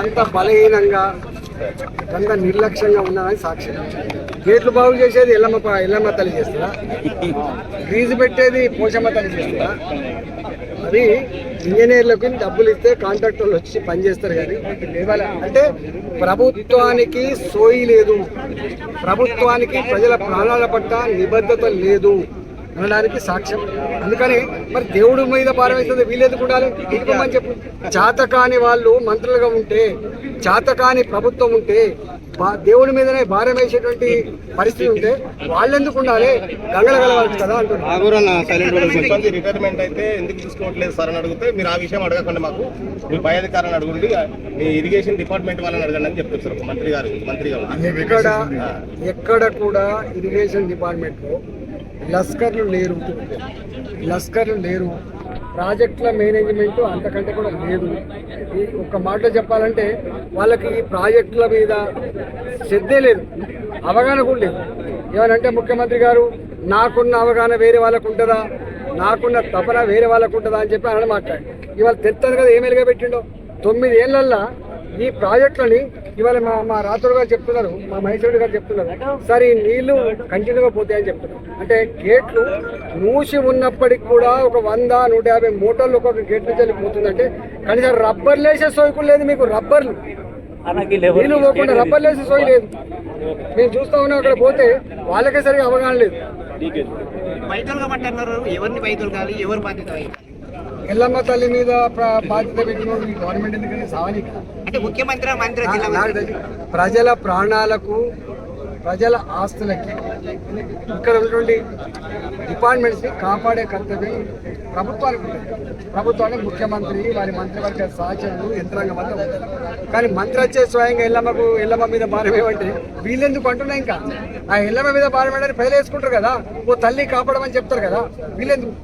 అంత బలహీనంగా అంత నిర్లక్ష్యంగా ఉన్నదని సాక్ష్యం. గేట్లు బాగు చేసేది ఎల్లమ్మ ఎల్లమ్మ తల్లి చేస్తుందా? ఫీజు పెట్టేది పోషమ్మ తల్లి చేస్తుందా? అది ఇంజనీర్లకు డబ్బులు ఇస్తే కాంట్రాక్టర్లు వచ్చి పనిచేస్తారు కానీ అంటే ప్రభుత్వానికి సోయి లేదు. ప్రభుత్వానికి ప్రజల ప్రాణాల పట్ల నిబద్ధత లేదు. అనడానికి సాక్ష్యం. అందుకని మరి దేవుడి మీద భారం వేస్తుంది వీళ్ళెందుకు ఉండాలి ఇవ్వమని చెప్పు? చాతకాని వాళ్ళు మంత్రులుగా ఉంటే చాతకాని ప్రభుత్వం ఉంటే దేవుడి మీదనే భారం వేసేటువంటి పరిస్థితి ఉంటే వాళ్ళెందుకు ఉండాలి? గంగల గలవచ్చు కదా అంటున్నారు రిటైర్మెంట్ అయితే ఎందుకు తీసుకోవట్లేదు సార్ అని అడిగితే మీరు ఆ విషయం అడగకండి మాకు. మీ పై అధికారులను అడగండి మీ ఇరిగేషన్ డిపార్ట్మెంట్ వాళ్ళని అడగండి అని చెప్తారు సార్ మంత్రి గారు మంత్రి గారు ఎక్కడ ఎక్కడ కూడా ఇరిగేషన్ డిపార్ట్మెంట్లో లస్కర్లు లేరు. లస్కర్లు లేరు. ప్రాజెక్టుల మేనేజ్మెంట్ అంతకంటే కూడా లేదు. ఈ ఒక్క మాటలో చెప్పాలంటే వాళ్ళకి ఈ ప్రాజెక్టుల మీద శ్రద్ధే లేదు. అవగాహన కూడా లేదు. ఏమనంటే ముఖ్యమంత్రి గారు నాకున్న అవగాహన వేరే వాళ్ళకు ఉంటుందా? నాకున్న తపన వేరే వాళ్ళకు ఉంటుందా అని చెప్పి ఆయన మాట్లాడి ఇవాళ తెలుస్తుంది కదా ఏమేలుగా పెట్టిండో తొమ్మిది ఏళ్ళల్లో ఈ ప్రాజెక్టులని ఇవాళ మా మా రాత్రుడు గారు చెప్తున్నారు మా మహేశ్వరుడు గారు చెప్తున్నారు సార్ ఈ నీళ్ళు కంటిన్యూగా పోతాయని చెప్తున్నారు. అంటే గేట్లు మూసి ఉన్నప్పటికి కూడా ఒక వంద నూట యాభై మోటార్లు ఒక్కొక్క గేట్ నుంచి వెళ్ళి పోతుందంటే కనీసం రబ్బర్లు వేసే సోయకులు లేదు మీకు రబ్బర్లు. నీళ్ళు పోకుండా రబ్బర్లు వేసే సోయి లేదు. మేము చూస్తా ఉన్నాం అక్కడ పోతే వాళ్ళకే సరిగా అవగాహన లేదు. ఎవరిని ఎవరు బాధ్యత? ఎల్లమ్మ తల్లి మీద బాధ్యత గవర్నమెంట్ ఎందుకని సావని అంటే ముఖ్యమంత్రి మంత్రి జిల్లా నాకు మంత్రి తెలియదు. ప్రజల ప్రాణాలకు ప్రజల ఆస్తులకి ఇక్కడ ఉన్నటువంటి డిపార్ట్మెంట్స్ని కాపాడే కర్తవ్యం ప్రభుత్వానికి ఉంటుంది. ప్రభుత్వానికి ముఖ్యమంత్రి వారి మంత్రివర్గ సహచరులు యంత్రాంగం అంతా కానీ మంత్రి వచ్చే స్వయంగా ఎల్లమ్మకు ఎల్లమ్మ మీద భారం ఏమంటే వీళ్ళెందుకు అంటున్నా ఇంకా? ఆ ఎల్లమ్మ మీద భారం ఏంటని ప్రజలు వేసుకుంటారు కదా. ఓ తల్లి కాపాడమని చెప్తారు కదా. వీళ్ళెందుకు?